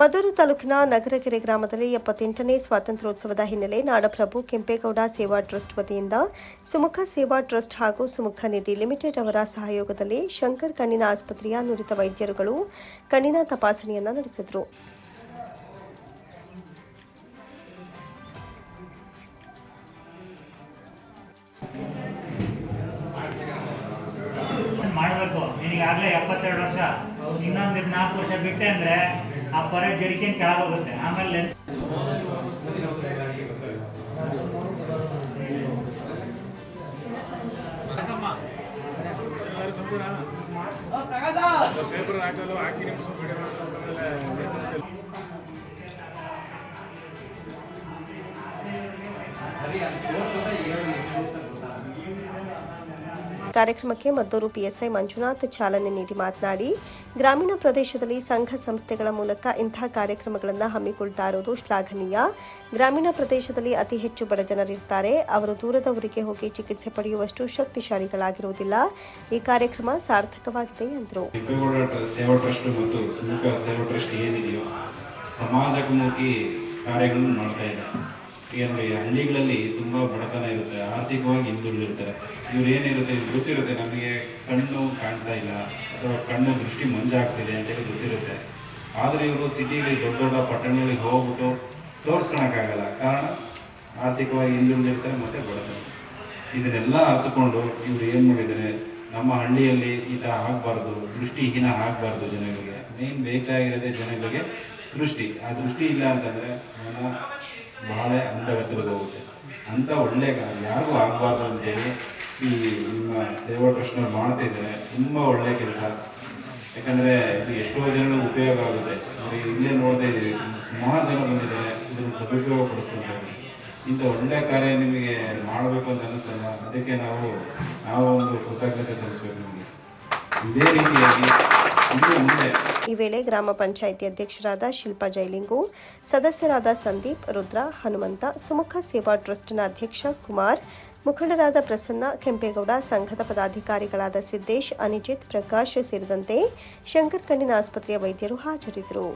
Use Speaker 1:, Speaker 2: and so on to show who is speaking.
Speaker 1: ಮದ್ದೂರು ತಾಲೂಕಿನ ನಗರಕೆರೆ ಗ್ರಾಮದಲ್ಲಿ ಎಪ್ಪತ್ತೆಂಟನೇ ಸ್ವಾತಂತ್ರ್ಯೋತ್ಸವದ ಹಿನ್ನೆಲೆ ನಾಡಪ್ರಭು ಕೆಂಪೇಗೌಡ ಸೇವಾ ಟ್ರಸ್ಟ್ ವತಿಯಿಂದ ಸುಮುಖ ಸೇವಾ ಟ್ರಸ್ಟ್ ಹಾಗೂ ಸುಮುಖ ನಿಧಿ ಲಿಮಿಟೆಡ್ ಅವರ ಸಹಯೋಗದಲ್ಲಿ ಶಂಕರ್ ಕಣ್ಣಿನ ಆಸ್ಪತ್ರೆಯ ನುರಿತ ವೈದ್ಯರುಗಳು ಕಣ್ಣಿನ ತಪಾಸಣೆಯನ್ನ ನಡೆಸಿದರು.
Speaker 2: ಮಾಡಬೇಕು. ನಿನಗಾಗಲೇ ಎಪ್ಪತ್ತೆರಡು ವರ್ಷ. ಇನ್ನೊಂದು ನಾಲ್ಕು ವರ್ಷ ಬಿಟ್ಟೆ ಅಂದ್ರೆ ಆ ಪರ ಜರಿಕೆನ್ ಕೆಳಗೋಗುತ್ತೆ ಆಮೇಲೆ ಲೆನ್ಸ್
Speaker 3: ಪೇಪರ್ ಹಾಕಲು ಹಾಕಿ
Speaker 1: ಕಾರ್ಯಕ್ರಮಕ್ಕೆ ಮದ್ದೂರು ಪಿಎಸ್ಐ ಮಂಜುನಾಥ್ ಚಾಲನೆ ನೀಡಿ ಮಾತನಾಡಿ, ಗ್ರಾಮೀಣ ಪ್ರದೇಶದಲ್ಲಿ ಸಂಘ ಸಂಸ್ಥೆಗಳ ಮೂಲಕ ಇಂತಹ ಕಾರ್ಯಕ್ರಮಗಳನ್ನು ಹಮ್ಮಿಕೊಳ್ತಾ ಇರುವುದು ಶ್ಲಾಘನೀಯ. ಗ್ರಾಮೀಣ ಪ್ರದೇಶದಲ್ಲಿ ಅತಿ ಹೆಚ್ಚು ಬಡ ಜನರಿರ್ತಾರೆ. ಅವರು ದೂರದ ಊರಿಗೆ ಹೋಗಿ ಚಿಕಿತ್ಸೆ ಪಡೆಯುವಷ್ಟು ಶಕ್ತಿಶಾಲಿಗಳಾಗಿರುವುದಿಲ್ಲ. ಈ ಕಾರ್ಯಕ್ರಮ ಸಾರ್ಥಕವಾಗಿದೆ ಎಂದರು.
Speaker 4: ಸಮಾಜಮುಖಿ ಕಾರ್ಯಗಳನ್ನು ಮಾಡ್ತಾ ಇದೆ. ಈಗ ನೋಡಿ ಹಳ್ಳಿಗಳಲ್ಲಿ ತುಂಬ ಬಡತನ ಇರುತ್ತೆ, ಆರ್ಥಿಕವಾಗಿ ಹಿಂದುಳಿದಿರ್ತಾರೆ. ಇವ್ರು ಏನಿರುತ್ತೆ ಗೊತ್ತಿರುತ್ತೆ, ನಮಗೆ ಕಣ್ಣು ಕಾಣ್ತಾ ಇಲ್ಲ ಅಥವಾ ಕಣ್ಣು ದೃಷ್ಟಿ ಮಂಜಾಗ್ತಿದೆ ಅಂತೇಳಿ ಗೊತ್ತಿರುತ್ತೆ. ಆದರೆ ಇವರು ಸಿಟಿಲಿ ದೊಡ್ಡ ದೊಡ್ಡ ಪಟ್ಟಣಗಳಿಗೆ ಹೋಗ್ಬಿಟ್ಟು ತೋರಿಸ್ಕೊಳಕ್ಕಾಗಲ್ಲ. ಕಾರಣ, ಆರ್ಥಿಕವಾಗಿ ಹಿಂದುಳಿದಿರ್ತಾರೆ ಮತ್ತು ಬಡತನ. ಇದನ್ನೆಲ್ಲ ಅರ್ಥಕೊಂಡು ಇವ್ರು ಏನು ಮಾಡಿದ್ದಾರೆ, ನಮ್ಮ ಹಳ್ಳಿಯಲ್ಲಿ ಈ ಥರ ಆಗಬಾರ್ದು, ದೃಷ್ಟಿಹೀನ ಆಗಬಾರ್ದು ಜನಗಳಿಗೆ. ಮೇನ್ ಬೇಕಾಗಿರೋದೇ ಜನಗಳಿಗೆ ದೃಷ್ಟಿ. ಆ ದೃಷ್ಟಿ ಇಲ್ಲ ಅಂತಂದರೆ ಮನ ಬಹಳ ಅಂಧಗತಿಗೆ ಹೋಗುತ್ತೆ. ಅಂತ ಒಳ್ಳೆ ಕ- ಯಾರಿಗೂ ಆಗಬಾರ್ದು ಅಂತೇಳಿ ಈ ನಿಮ್ಮ ಸೇವಾ ಟ್ರಸ್ಟ್ನವ್ರು ಮಾಡ್ತಾ ಇದ್ದಾರೆ. ತುಂಬ ಒಳ್ಳೆ ಕೆಲಸ. ಯಾಕಂದರೆ ಇದು ಎಷ್ಟೋ ಜನಗಳಿಗೆ ಉಪಯೋಗ ಆಗುತ್ತೆ. ಅವ್ರಿಗೆ ಇಲ್ಲೇ ನೋಡ್ತಾ ಇದ್ದೀವಿ ಸುಮಾರು ಜನ ಬಂದಿದ್ದಾರೆ. ಇದನ್ನು ಸದುಪಯೋಗ ಪಡಿಸ್ಕೊಳ್ತಾ ಇದ್ದಾರೆ. ಇಂಥ ಒಳ್ಳೆ ಕಾರ್ಯ ನಿಮಗೆ ಮಾಡಬೇಕು ಅಂತ ಅನ್ನಿಸ್ತಲ್ಲ ಅದಕ್ಕೆ ನಾವು ನಾವು ಒಂದು ಕೃತಜ್ಞತೆ ಸಲ್ಲಿಸ್ಬೇಕು ನಿಮಗೆ. ಇದೇ ರೀತಿಯಾಗಿ ಇನ್ನು ಮುಂದೆ
Speaker 1: ಈ ವೇಳೆ ಗ್ರಾಮ ಪಂಚಾಯಿತಿ ಅಧ್ಯಕ್ಷರಾದ ಶಿಲ್ಪಾ ಜೈಲಿಂಗು, ಸದಸ್ಯರಾದ ಸಂದೀಪ್, ರುದ್ರ, ಹನುಮಂತ, ಸುಮುಖ ಸೇವಾ ಟ್ರಸ್ಟ್ನ ಅಧ್ಯಕ್ಷ ಕುಮಾರ್, ಮುಖಂಡರಾದ ಪ್ರಸನ್ನ, ಕೆಂಪೇಗೌಡ, ಸಂಘದ ಪದಾಧಿಕಾರಿಗಳಾದ ಸಿದ್ದೇಶ್, ಅನಿಜಿತ್, ಪ್ರಕಾಶ್ ಸೇರಿದಂತೆ ಶಂಕರ್ ಕಣ್ಣಿನ ಆಸ್ಪತ್ರೆಯ ವೈದ್ಯರು ಹಾಜರಿದ್ದರು.